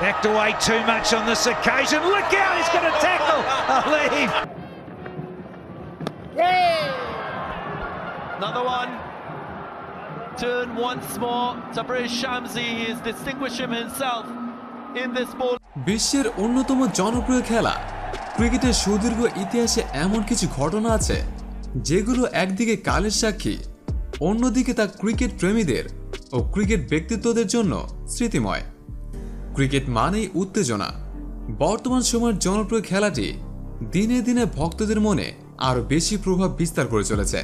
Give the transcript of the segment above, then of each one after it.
Backed away too much on this occasion. Look out, he's going to tackle. Aleem. Another one. Turn once more. Tabriz Shamsi is distinguishing himself in this ball. বিশ্বের অন্যতম জনপ্রিয় খেলা ক্রিকেটের সুদীর্ঘ ইতিহাসে এমন কিছু ঘটনা আছে যেগুলো একদিকে কালের সাক্ষী অন্যদিকে তা ক্রিকেট প্রেমীদের ও ক্রিকেট ব্যক্তিত্বদের জন্য স্মৃতিময় ক্রিকেট মানেই উত্তেজনা। বর্তমান সময়ের জনপ্রিয় খেলাটি দিনে দিনে ভক্তদের মনে আরও বেশি প্রভাব বিস্তার করে চলেছে।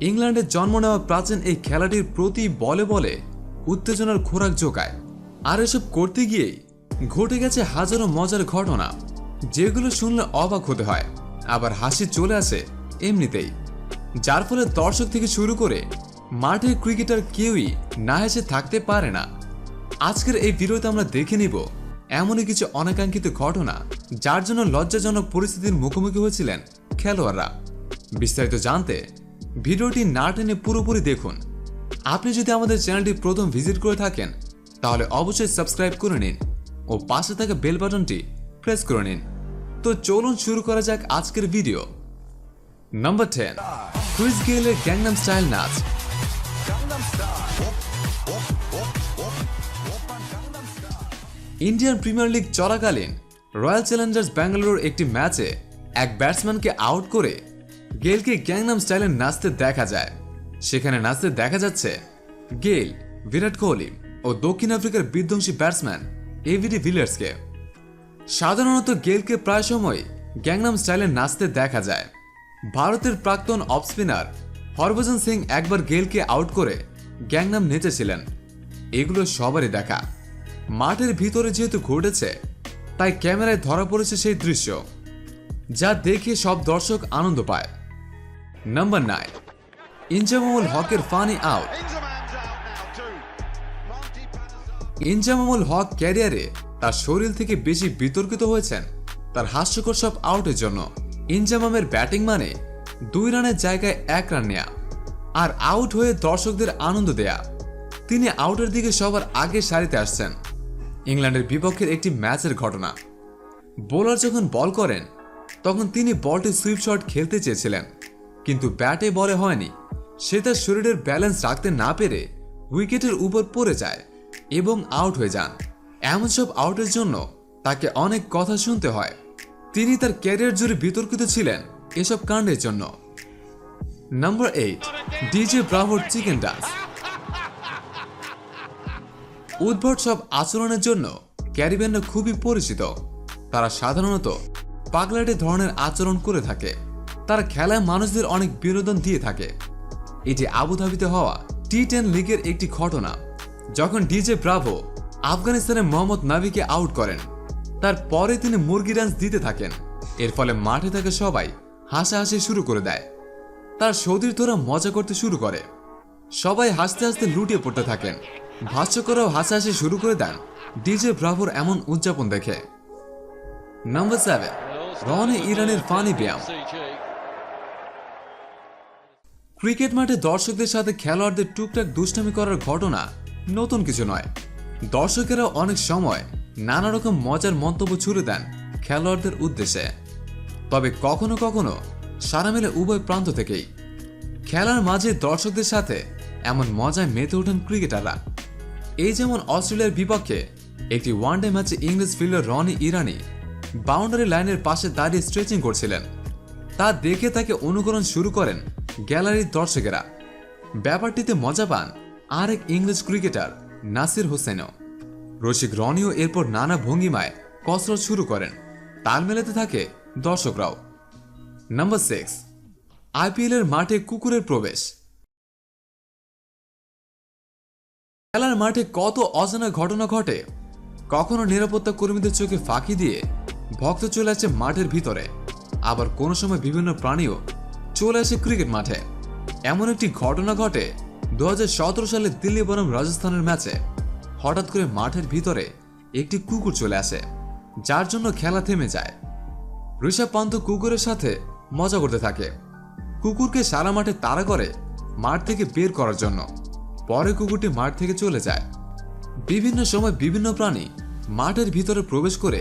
ইংল্যান্ডে জন্ম নেওয়া প্রাচীন এই খেলাটির প্রতি বলে বলে উত্তেজনার খোরাক জোগায়। আর এসব করতে গিয়েই ঘটে গেছে হাজারো মজার ঘটনা, যেগুলো শুনলে অবাক হতে হয়, আবার হাসি চলে আসে এমনিতেই। যার ফলে দর্শক থেকে শুরু করে মাঠের ক্রিকেটার কেউই না হেসে থাকতে পারে না। আজকের এই ভিডিওতে আমরা দেখে নিব এমনই কিছু অনাকাঙ্ক্ষিত ঘটনা যার জন্য লজ্জাজনক পরিস্থিতির মুখোমুখি হয়েছিলেন খেলোয়াড়রা। বিস্তারিত জানতে ভিডিওটি না টেনে পুরোপুরি দেখুন। আপনি যদি আমাদের চ্যানেলটি প্রথম ভিজিট করে থাকেন, তাহলে অবশ্যই সাবস্ক্রাইব করে নিন ও পাশে থাকা বেল বাটনটি প্রেস করে নিন। তো চলুন শুরু করা যাক আজকের ভিডিও। নাম্বার টেন, ক্রিস গেলের গ্যাংনাম স্টাইল নাচ। ইন্ডিয়ান প্রিমিয়ার লিগ চলাকালীন রয়্যাল চ্যালেঞ্জার্স ব্যাঙ্গালোর একটি ম্যাচে এক ব্যাটসম্যানকে আউট করে গেলকে গ্যাংনাম স্টাইলে নাচতে দেখা যায়। সেখানে নাচতে দেখা যাচ্ছে গেল বিরাট কোহলি ও দক্ষিণ আফ্রিকার বিধ্বংসী ব্যাটসম্যান এভিডি ভিলিয়ার্সকে। সাধারণত গেলকে প্রায় সময় গ্যাংনাম স্টাইলে নাচতে দেখা যায়। ভারতের প্রাক্তন অফ স্পিনার হরভজন সিং একবার গেলকে আউট করে গ্যাংনাম নেচেছিলেন। এগুলো সবারই দেখা। মাঠের ভিতরে যেহেতু ঘটেছে, তাই ক্যামেরায় ধরা পড়েছে সেই দৃশ্য, যা দেখে সব দর্শক আনন্দ পায়। নাম্বার নাইন ইনজামামুল হকের ফানি আউট। ইনজামামুল হক ক্যারিয়ারে তার শরীর থেকে বেশি বিতর্কিত হয়েছেন। তার হাস্যকর সব আউটের জন্য ইনজামামের ব্যাটিং মানে দুই রানের জায়গায় এক রান নেয়া আর আউট হয়ে দর্শকদের আনন্দ দেয়া। তিনি আউটের দিকে সবার আগে সারিতে আসছেন। ইংল্যান্ডের বিপক্ষের একটি ম্যাচের ঘটনা। বোলার যখন বল করেন, তখন তিনি বলটি সুইপ শট খেলতে চেয়েছিলেন। কিন্তু ব্যাটে বলে হয়নি। সে তার শরীরের ব্যালেন্স রাখতে না পেরে উইকেটের উপর পড়ে যায় এবং আউট হয়ে যান। এমন সব আউটের জন্য তাকে অনেক কথা শুনতে হয়। তিনি তার ক্যারিয়ার জুড়ে বিতর্কিত ছিলেন এসব কাণ্ডের জন্য। নাম্বার এইট, ডিজে ব্রাভোর চিকেন ডান্স। উদ্ভট সব আচরণের জন্য ক্যারিবিয়ানরা খুবই পরিচিত। তারা সাধারণত পাগলাটে ধরনের আচরণ করে থাকে। তারা খেলায় মানুষদের অনেক বিনোদন দিয়ে থাকে। এটি আবুধাবিতে হওয়া টি টেন লিগের একটি ঘটনা, যখন ডিজে ব্রাভো আফগানিস্তানের মোহাম্মদ নাবিকে আউট করেন তারপরে তিনি মুরগি ডান্স দিতে থাকেন। এর ফলে মাঠে থাকা সবাই হাসাহাসি শুরু করে দেয়। তার সতীর্থরা মজা করতে শুরু করে। সবাই হাসতে হাসতে লুটিয়ে পড়তে থাকেন। ভাষ্যকরাও হাসাহাসি শুরু করে দেন। ডিজে ব্রাভোর এমন উদযাপন দেখে। নাম্বার সেভেন রনে ইরানের ফানি ব্যায়াম। ক্রিকেট মাঠে দর্শকদের সাথে খেলোয়াড়দের টুকটাক দুষ্টামি করার ঘটনা নতুন কিছু নয়। দর্শকেরা অনেক সময় নানা রকম মজার মন্তব্য ছুড়ে দেন খেলোয়াড়দের উদ্দেশ্যে। তবে কখনো কখনো সারা মেলে উভয় প্রান্ত থেকেই। খেলার মাঝে দর্শকদের সাথে এমন মজায় মেতে ওঠেন ক্রিকেটাররা। এই যেমন অস্ট্রেলিয়ার বিপক্ষে একটি ওয়ানডে ম্যাচে ইংরেজ ফিল্ডার রনি ইরানি বাউন্ডারি লাইনের পাশে দাঁড়িয়ে স্ট্রেচিং করছিলেন। তা দেখে তাকে অনুকরণ শুরু করেন গ্যালারির দর্শকেরা। ব্যাপারটিতে মজা পান আরেক ইংরেজ ক্রিকেটার নাসির হোসেনও। রসিক রনিও এরপর নানা ভঙ্গিমায় কসরত শুরু করেন। তাল মেলাতে থাকে দর্শকরাও। নাম্বার সিক্স আইপিএলের মাঠে কুকুরের প্রবেশ। খেলার মাঠে কত অজানা ঘটনা ঘটে? কখনো নিরাপত্তা কর্মীদের চোখে ফাঁকি দিয়ে ভক্ত চলে আসে মাঠের ভিতরে, আবার কোনো সময় বিভিন্ন প্রাণীও চলে আসে ক্রিকেট মাঠে। এমন একটি ঘটনা ঘটে দু সালে দিল্লি বনাম রাজস্থানের ম্যাচে। হঠাৎ করে মাঠের ভিতরে একটি কুকুর চলে আসে, যার জন্য খেলা থেমে যায়। ঋষভ পান্ত কুকুরের সাথে মজা করতে থাকে। কুকুরকে সারা মাঠে তাড়া করে মাঠ থেকে বের করার জন্য। পরে কুকুরটি মাঠ থেকে চলে যায়। বিভিন্ন সময় বিভিন্ন প্রাণী মাঠের ভিতরে প্রবেশ করে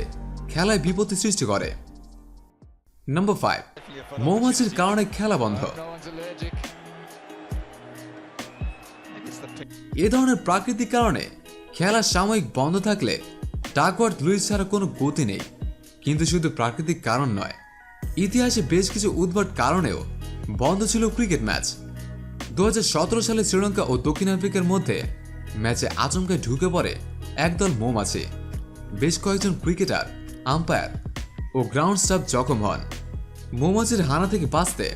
খেলায় বিপত্তি সৃষ্টি করে। নম্বর ফাইভ মৌমাছির কারণে খেলা বন্ধ। এ ধরনের প্রাকৃতিক কারণে খেলা সাময়িক বন্ধ থাকলে ডাকওয়ার্ড লুইস ছাড়া কোনো গতি নেই। কিন্তু শুধু প্রাকৃতিক কারণ নয়, ইতিহাসে বেশ কিছু উদ্ভট কারণেও বন্ধ ছিল ক্রিকেট ম্যাচ। দু হাজার সতেরো সালে শ্রীলঙ্কা ও দক্ষিণ আফ্রিকার মধ্যে ম্যাচে আচমকায় ঢুকে পড়ে একদল মৌমাছি। বেশ কয়েকজন ক্রিকেটার আম্পায়ার ও গ্রাউন্ড স্টাফ জখম হন। মৌমাছির হানা থেকে বাঁচতে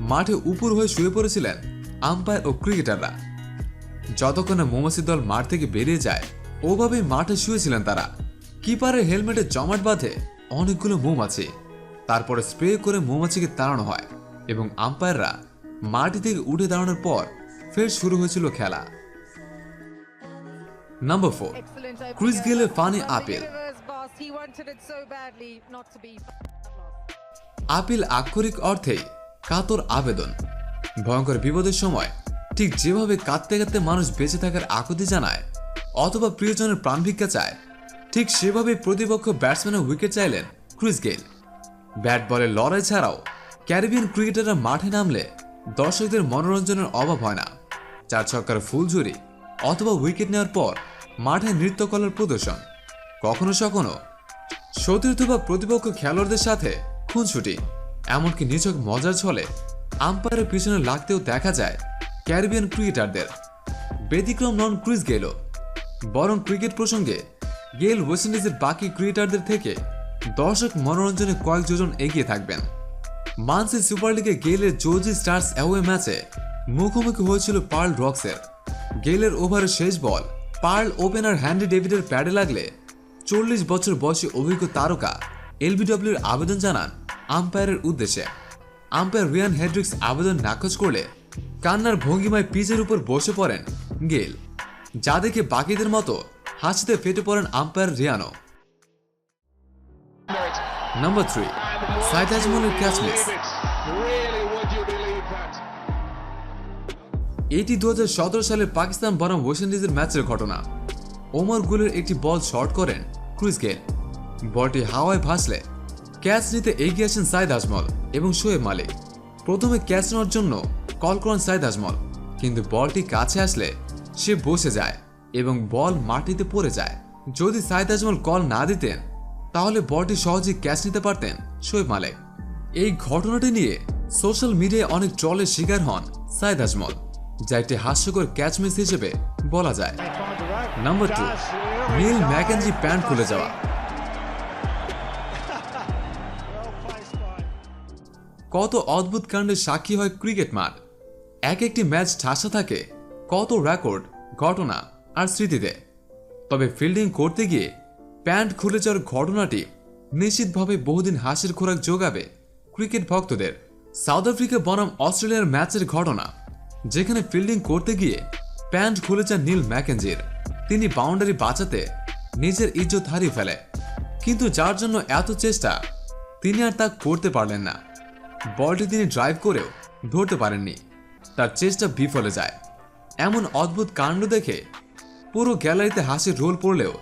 মাঠে উপর হয়ে শুয়ে পড়েছিলেন আম্পায়ার ও ক্রিকেটাররা। যতক্ষণে মৌমাছি দল মাঠ থেকে বেরিয়ে যায়, ওভাবেই মাঠে শুয়েছিলেন তারা। কিপারের হেলমেটে জমাট বাঁধে অনেকগুলো মৌমাছি। তারপরে স্প্রে করে মৌমাছিকে তাড়ানো হয় এবং আম্পায়াররা মাটি থেকে উঠে দাঁড়ানোর পর ফের শুরু হয়েছিল খেলা। Number four Chris. গেলের funny appeal. Appeal আক্ষরিক অর্থেই কাতর আবেদন। ভয়ঙ্কর বিপদের সময় ঠিক যেভাবে কাঁদতে কাঁদতে মানুষ বেঁচে থাকার আকুতি জানায় অথবা প্রিয়জনের প্রাণ ভিক্ষা চায় ঠিক সেভাবে প্রতিপক্ষ ব্যাটসম্যানের উইকেট চাইলেন ক্রিস গেল ব্যাট বলের লড়াই ছাড়াও ক্যারিবিয়ান ক্রিকেটাররা মাঠে নামলে দর্শকদের মনোরঞ্জনের অভাব হয় না। চার ছক্কার ফুলঝুরি অথবা উইকেট নেওয়ার পর মাঠে নৃত্যকলার প্রদর্শন। কখনো সখনো সতীর্থ বা প্রতিপক্ষ খেলোয়াড়দের সাথে খুনছুটি এমনকি নিছক মজার ছলে আম্পায়ারের পিছনে লাগতেও দেখা যায় ক্যারিবিয়ান ক্রিকেটারদের। ব্যতিক্রম নন ক্রিস গেল বরং ক্রিকেট প্রসঙ্গে গেল ওয়েস্ট ইন্ডিজের বাকি ক্রিকেটারদের থেকে দর্শক মনোরঞ্জনে কয়েক যোজন এগিয়ে থাকবেন। মানসি সুপার লিগে গেলের জর্জি স্টার্স অ্যাওয়ে ম্যাচে মুখোমুখি হয়েছিল পার্ল রক্সের। গেলের ওভারের শেষ বল, পার্ল ওপেনার হ্যান্ডি ডেভিডের প্যাডে লাগলে চল্লিশ বছর বয়সী অভিজ্ঞ তারকা এলবিডব্লিউর আবেদন জানান আম্পায়ারের উদ্দেশ্যে। আম্পায়ার রিয়ান হেড্রিক্স আবেদন নাকচ করলে কান্নার ভঙ্গিমায় পিচের উপর বসে পড়েন গেল যা দেখে বাকিদের মতো হাসিতে ফেটে পড়েন আম্পায়ার রিয়ানো নাম্বার থ্রি সাইদ আজমলের ক্যাচ? এটি দু সালে পাকিস্তান বনাম ওয়েস্ট ইন্ডিজের ম্যাচের ঘটনা। ওমর গুলের একটি বল শর্ট করেন ক্রিস গেল। বলটি হাওয়ায় ভাসলে, ক্যাচ নিতে এগিয়ে আসেন সাইদ আজমল এবং শোয়েব মালিক। প্রথমে ক্যাচ নেওয়ার জন্য কল করেন সাইদ আজমল, কিন্তু বলটি কাছে আসলে সে বসে যায় এবং বল মাটিতে পড়ে যায়। যদি সাইদ আজমল কল না দিতেন তাহলে বলটি সহজেই ক্যাচ নিতে পারতেন শোয়েব মালিক। এই ঘটনাটি নিয়ে সোশ্যাল মিডিয়ায় অনেক ট্রলের শিকার হন সাইদ আজমল, যা একটি হাস্যকর ক্যাচ মিস হিসেবে বলা যায়। Number two, Neil McKenzie pant খুলে যাওয়া। কত অদ্ভুত কাণ্ডের সাক্ষী হয় ক্রিকেট মাঠ। এক একটি ম্যাচ ঠাসা থাকে, কত রেকর্ড, ঘটনা আর স্মৃতিতে। তবে ফিল্ডিং করতে গিয়ে প্যান্ট খুলে যাওয়ার ঘটনাটি নিশ্চিতভাবে বহুদিন হাসির খোরাক যোগাবে ক্রিকেট ভক্তদের। সাউথ আফ্রিকা বনাম অস্ট্রেলিয়ার ম্যাচের ঘটনা, যেখানে ফিল্ডিং করতে গিয়ে প্যান্ট খুলে যান নীল ম্যাকেঞ্জির। তিনি বাউন্ডারি বাঁচাতে নিজের ইজ্জত হারিয়ে ফেলে। কিন্তু যার জন্য এত চেষ্টা, তিনি আর তা করতে পারলেন না। বলটি তিনি ড্রাইভ করেও ধরতে পারেননি। তার চেষ্টা বিফলে যায়। এমন অদ্ভুত কাণ্ড দেখে পুরো গ্যালারিতে হাসির রোল পড়লেও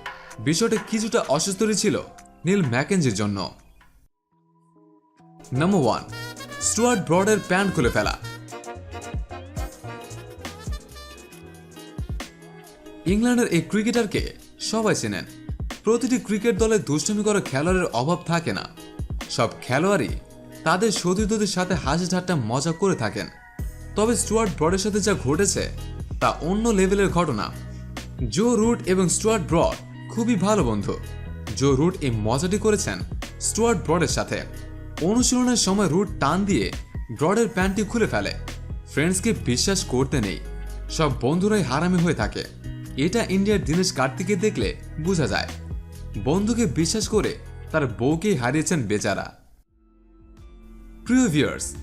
বিষয়টা কিছুটা অসুস্থরই ছিল নীল ম্যাকেঞ্জির জন্য। নাম্বার ওয়ান স্টুয়ার্ট ব্রডের প্যান্ট খুলে ফেলা। ইংল্যান্ডের এই ক্রিকেটারকে সবাই চেনেন। প্রতিটি ক্রিকেট দলে দুষ্টমি করা খেলোয়াড়ের অভাব থাকে না। সব খেলোয়াড়ই তাদের সতীর্থদের সাথে হাসি ঠাট্টা মজা করে থাকেন। তবে স্টুয়ার্ট ব্রডের সাথে যা ঘটেছে, তা অন্য লেভেলের ঘটনা। জো রুট এবং স্টুয়ার্ট ব্রড খুবই ভালো বন্ধু। জো রুট এই মজাটি করেছেন স্টুয়ার্ট ব্রডের সাথে। অনুশীলনের সময় রুট টান দিয়ে ব্রডের প্যান্টটি খুলে ফেলে। ফ্রেন্ডসকে বিশ্বাস করতে নেই। সব বন্ধুরাই হারামি হয়ে থাকে। এটা ইন্ডিয়ার দীনেশ কার্তিকে দেখলে বোঝা যায়। বন্ধুকে বিশ্বাস করে তার বউকেই হারিয়েছেন বেচারা। প্রিয় ভিউয়ার্স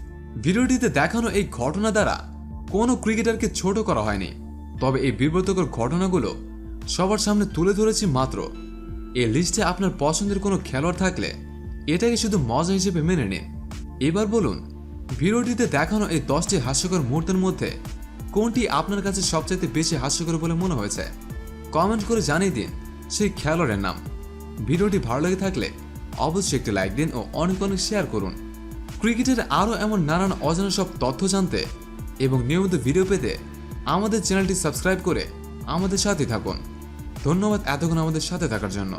ভিডিওটিতে দেখানো এই ঘটনা দ্বারা কোনো ক্রিকেটারকে ছোট করা হয়নি। তবে এই বিব্রতকর ঘটনাগুলো সবার সামনে তুলে ধরেছি মাত্র। এই লিস্টে আপনার পছন্দের কোনো খেলোয়াড় থাকলে এটাকে শুধু মজা হিসেবে মেনে নিন। এবার বলুন, ভিডিওটিতে দেখানো এই দশটি হাস্যকর মুহূর্তের মধ্যে কোনটি আপনার কাছে সবচাইতে বেশি হাস্যকর বলে মনে হয়েছে? কমেন্ট করে জানিয়ে দিন সেই খেলোয়াড়ের নাম। ভিডিওটি ভালো লেগে থাকলে অবশ্যই একটি লাইক দিন ও অনেক অনেক শেয়ার করুন। ক্রিকেটের আরও এমন নানান অজানা সব তথ্য জানতে এবং নিয়মিত ভিডিও পেতে আমাদের চ্যানেলটি সাবস্ক্রাইব করে আমাদের সাথে থাকুন। ধন্যবাদ এতক্ষণ আমাদের সাথে থাকার জন্য।